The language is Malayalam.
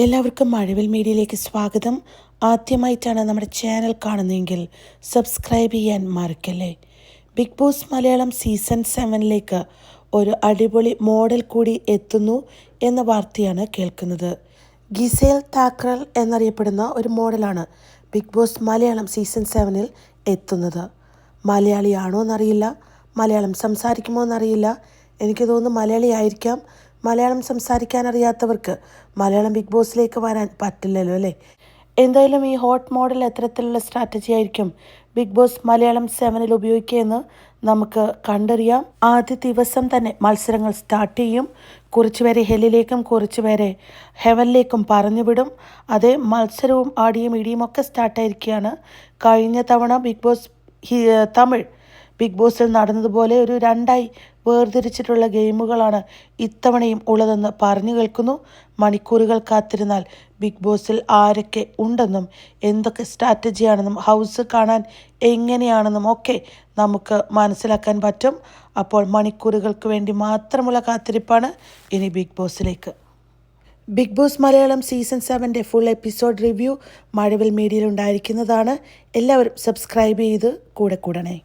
എല്ലാവർക്കും മഴവിൽ മീഡിയയിലേക്ക് സ്വാഗതം. ആദ്യമായിട്ടാണ് നമ്മുടെ ചാനൽ കാണുന്നതെങ്കിൽ സബ്സ്ക്രൈബ് ചെയ്യാൻ മറക്കല്ലേ. ബിഗ് ബോസ് മലയാളം സീസൺ സെവനിലേക്ക് ഒരു അടിപൊളി മോഡൽ കൂടി എത്തുന്നു എന്ന വാർത്തയാണ് കേൾക്കുന്നത്. ഗിസേൽ താക്രൽ എന്നറിയപ്പെടുന്ന ഒരു മോഡലാണ് ബിഗ് ബോസ് മലയാളം സീസൺ സെവനിൽ എത്തുന്നത്. മലയാളിയാണോ എന്നറിയില്ല. മലയാളം സംസാരിക്കുമോ എന്നറിയില്ല. എനിക്ക് തോന്നുന്നു മലയാളി ആയിരിക്കാം മലയാളം സംസാരിക്കാൻ അറിയാത്തവർക്ക് മലയാളം ബിഗ് ബോസിലേക്ക് വരാൻ പറ്റില്ലല്ലോ അല്ലേ? എന്തായാലും ഈ ഹോട്ട് മോഡൽ എത്തരത്തിലുള്ള സ്ട്രാറ്റജി ആയിരിക്കും ബിഗ് ബോസ് മലയാളം സെവനിൽ ഉപയോഗിക്കുകയെന്ന് നമുക്ക് കണ്ടറിയാം. ആദ്യ ദിവസം തന്നെ മത്സരങ്ങൾ സ്റ്റാർട്ട് ചെയ്യും. കുറച്ചുപേരെ ഹെല്ലിലേക്കും കുറച്ചുപേരെ ഹെവനിലേക്കും പറഞ്ഞുവിടും. അതേ മത്സരവും ആടിയും ഇടിയും ഒക്കെ സ്റ്റാർട്ടായിരിക്കുകയാണ് കഴിഞ്ഞ തവണ ബിഗ് ബോസ് തമിഴ് ബിഗ് ബോസിൽ നടന്നതുപോലെ ഒരു രണ്ടായി വേർതിരിച്ചിട്ടുള്ള ഗെയിമുകളാണ് ഇത്തവണയും ഉള്ളതെന്ന് പറഞ്ഞു കേൾക്കുന്നു. മണിക്കൂറുകൾ കാത്തിരുന്നാൽ ബിഗ് ബോസിൽ ആരൊക്കെ ഉണ്ടെന്നും എന്തൊക്കെ സ്ട്രാറ്റജിയാണെന്നും ഹൗസ് കാണാൻ എങ്ങനെയാണെന്നും ഒക്കെ നമുക്ക് മനസ്സിലാക്കാൻ പറ്റും. അപ്പോൾ മണിക്കൂറുകൾക്ക് വേണ്ടി മാത്രമുള്ള കാത്തിരിപ്പാണ് ഇനി ബിഗ് ബോസിലേക്ക്. ബിഗ് ബോസ് മലയാളം സീസൺ സെവന്റെ ഫുൾ എപ്പിസോഡ് റിവ്യൂ മഴവിൽ മീഡിയയിൽ ഉണ്ടായിരിക്കുന്നതാണ്. എല്ലാവരും സബ്സ്ക്രൈബ് ചെയ്ത് കൂടെ കൂടണേ.